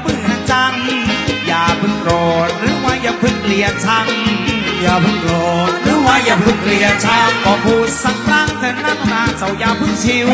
เบื่อจัง อย่าเพิ่งโกรธหรือว่าอย่าเพิ่งเกลียดชัง อย่าเพิ่งโกรธหรือว่าอย่าเพิ่งเกลียดชังก็พูดสักครั้งเถอะนะนาเจ้าอย่าเพิ่งชิว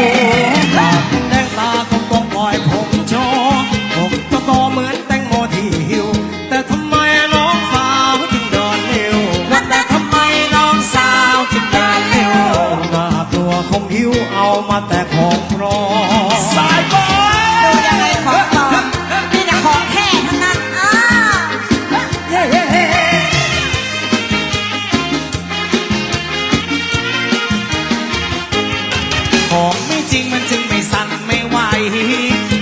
จริงมันจึงไม่สั่นไม่ไหว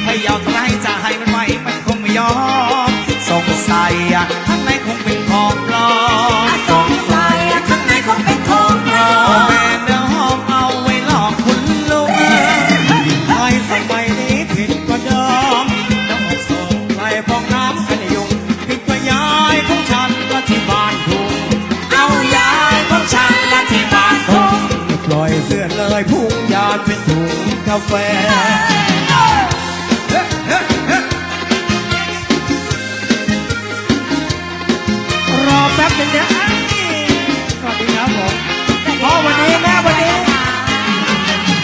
พยายามใครจะให้มันไหวมันคงไม่ยอมสงสัย กาแฟ รอแป๊บหนึงนะสวัสดีครับผมพ่อวันนี้แม่วันนี้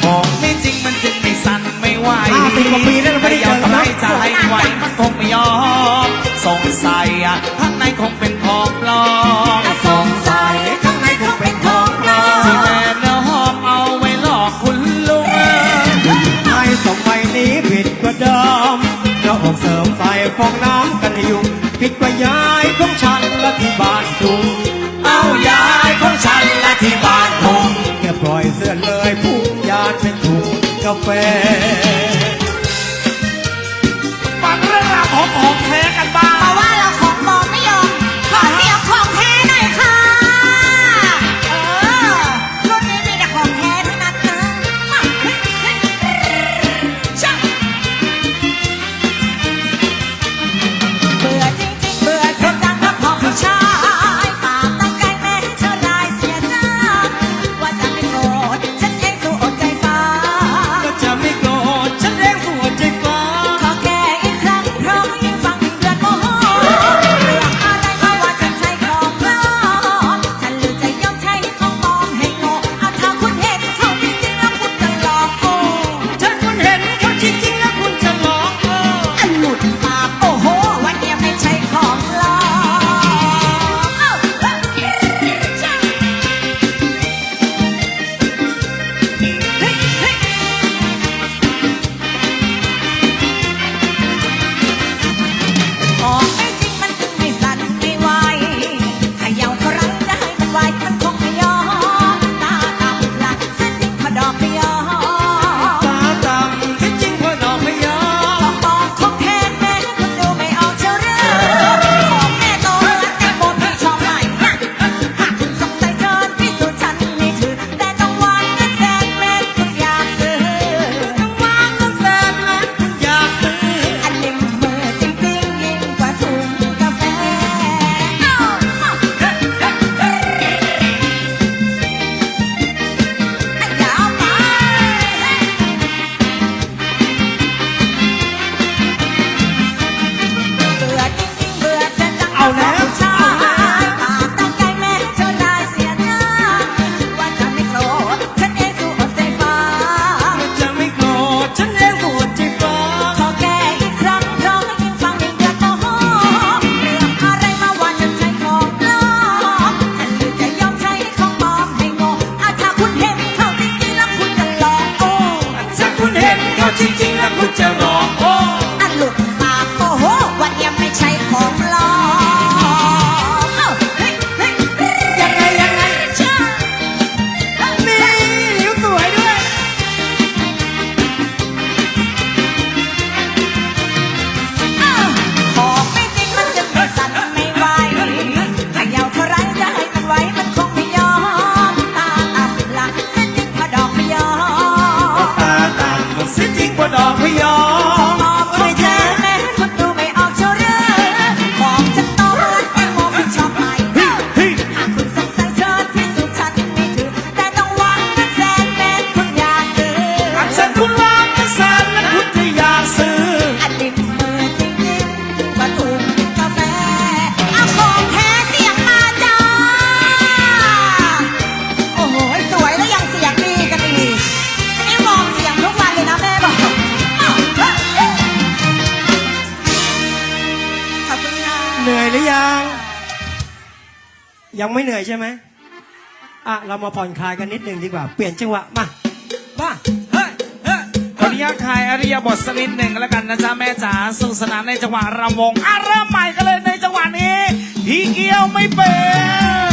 ของไม่จริงมันจึงไม่สั่นไม่ไหวห้าสิบกว่าปีแล้วเราไม่ได้เจอกันใครนะจะให้ไหวมันคงไม่ยอมสงสัยอะข้างในคงเป็นของปลอม เราออกเสริมไฟฟองน้ำกันยุงปิดกว่ายายของฉันและที่บ้านทุงเอายายของฉันและที่บ้านทุงแค่ปล่อยเสื้อเลยพุ่งยานเป็นถุงกาแฟ ของเรา ยังไม่เหนื่อยใช่ไหมอะ เรามาผ่อนคลายกันนิดหนึ่งดีกว่า เปลี่ยนจังหวะ มา มาเฮ้ยเฮ้ยขออนุญาตคลายอริยบทสักนิดหนึ่งแล้วกันนะจ๊ะแม่จ๋าสนุกสนานในจังหวะรำวงอะเริ่มใหม่กันเลยในจังหวะนี้ พี่เกี้ยวไม่เป็น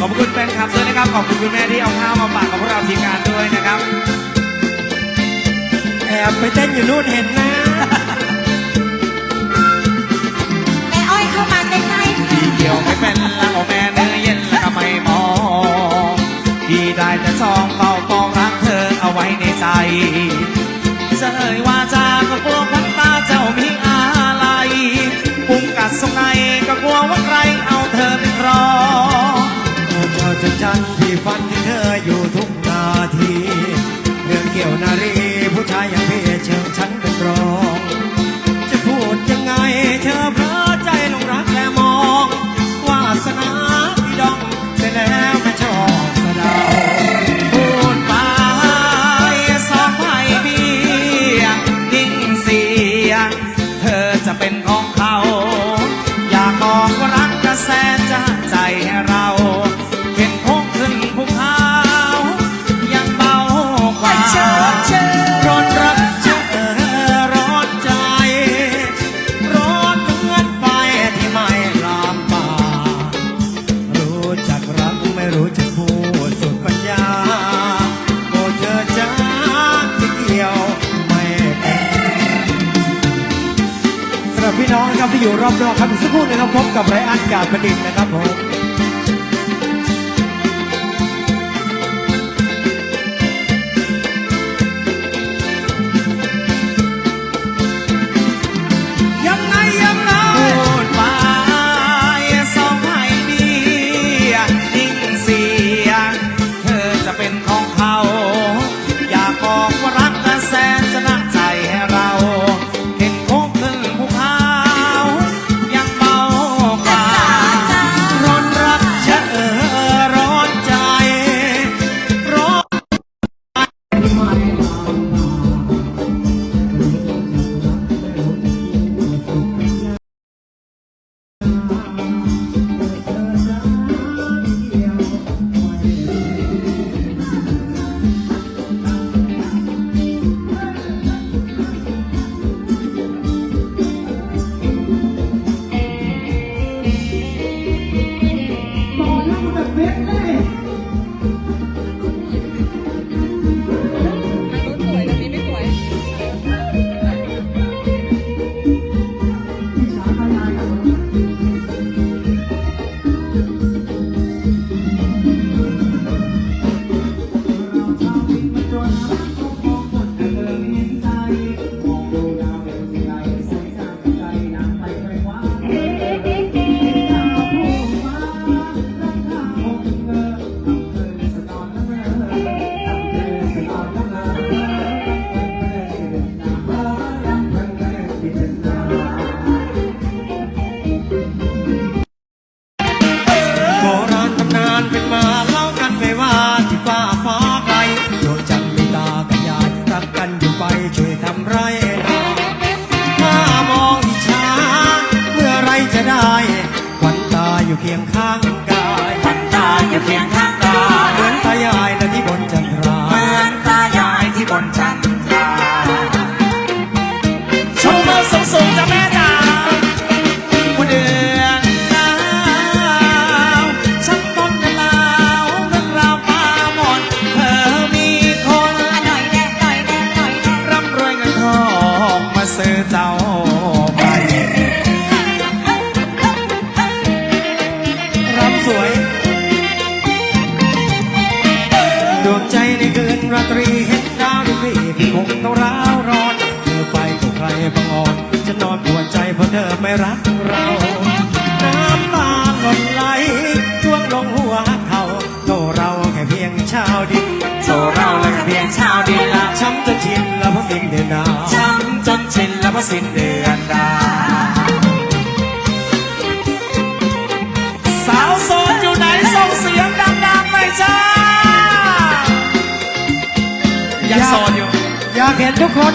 ขอบคุณแฟนคลับด้วยนะครับ ขอบคุณคุณแม่ที่เอาข้าวมาฝากกับพวกเราทีมงานด้วยนะครับ แอบไปเต้นอยู่นู่นเห็นนะ เกี่ยวไม่เป็นแล้วแม่เนื้อเย็นแล้วก็ไม่มองพี่ได้แต่ซองเฝ้ามองรักเธอเอาไว้ในใจจะเอ่ยว่าจาก็กลัวพันตาเจ้ามีอะไรปุงกัดสงในก็กลัวว่าใครเอาเธอไปครองโอ้เจ้าจะจันที่ฝันถึงเธออยู่ทุกนาทีเรื่องเกี่ยวนารีผู้ชาย ครับที่อยู่รอบนอกครับอีกสักครู่นะครับพบกับไรอันกาดประดิษฐ์นะครับผม บใครบังอ่อนจะนอนปวดใจเพราะเธอไม่รักเรา น้ำตาหล่นไหลช่วงลงหัวเขาโตเราแค่เพียงชาวดินโซเราเลยเพียงชาวดินละช้ำจนชินแล้วเพราะสิ้นเดือนหนาวช้ำจนชินแล้วพอสิ้นเดือนดาวสาวโสดอยู่ไหนส่งเสียงดังๆหน่อยจ้ายังโสดอยู่อยากเห็นทุกคน